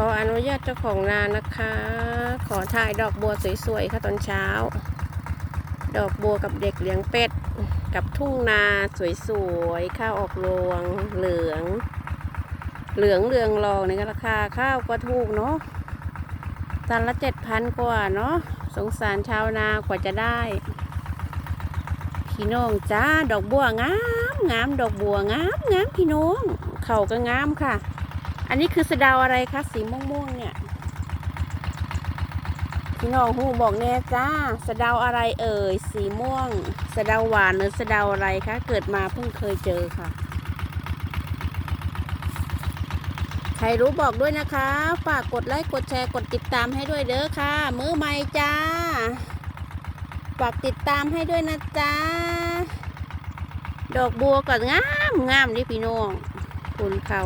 ขออนุญาตเจ้าของนานะคะ ขอถ่ายดอกบัวสวยๆค่ะตอนเช้า ดอกบัวกับเด็กเลี้ยงเป็ด กับทุ่งนาสวยๆ ข้าวออกรวง เหลือง เหลืองเรืองรองในราคาข้าวก็ถูกเนาะตันละเจ็ดพันกว่าเนาะสงสารชาวนากว่าจะได้พี่น้องจ้าดอกบัวงามงามดอกบัวงามงามพี่น้อง เขาก็งามค่ะ อันนี้คือสะดาอะไรคะสีม่วงๆเนี่ยพี่น้องหูบอกแน่จ้าสะดาอะไรเอ่ยสีม่วง สะดาหวานหรือสะดาอะไรคะเกิดมาเพิ่งเคยเจอค่ะ ใครรู้บอกด้วยนะคะฝากกดไลค์กดแชร์กดติดตามให้ด้วยเด้อค่ะ มือใหม่จ้าฝากติดตามให้ด้วยนะจ๊ะดอกบัวก็งามงามนี่พี่น้องคุณเขา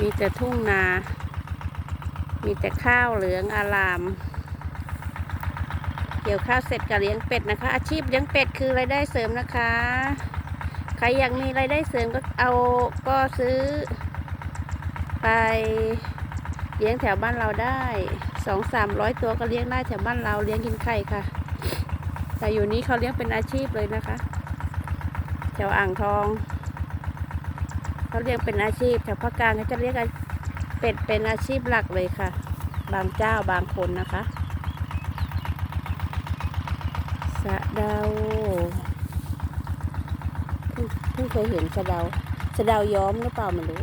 มีแต่ทุ่งนา มีแต่ข้าวเหลืองอาราม เกี่ยวข้าวเสร็จก็เลี้ยงเป็ดนะคะ อาชีพเลี้ยงเป็ดคือรายได้เสริมนะคะ ใครอยากมีรายได้เสริมก็เอาก็ซื้อ ไปเลี้ยงแถวบ้านเราได้สองสามร้อยตัวก็เลี้ยงได้แถวบ้านเราเลี้ยงกินไข่ค่ะ แต่อยู่นี้เขาเลี้ยงเป็นอาชีพเลยนะคะ แถวอ่างทอง เขาเลี้ยงเป็นอาชีพแถวภาคกลางเขาจะเรียกเป็ดเป็นอาชีพหลักเลยค่ะ บางเจ้าบางคนนะคะสะเดาเพิ่งเพิ่งเคยเห็นสะเดาสะเดาย้อมหรือเปล่าไม่รู้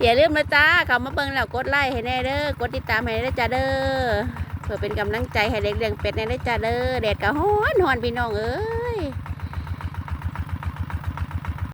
อย่าลืมนะจ้าเขามาเบิ่งแล้วกดไลค์ให้แน่เด้อกดติดตามให้ได้จ้าเด้อเพื่อเป็นกำลังใจให้เด็กเลี้ยงเป็ดแน่ได้จ้าเด้อแดดก็ฮ้อนฮ้อนพี่น้องเอ้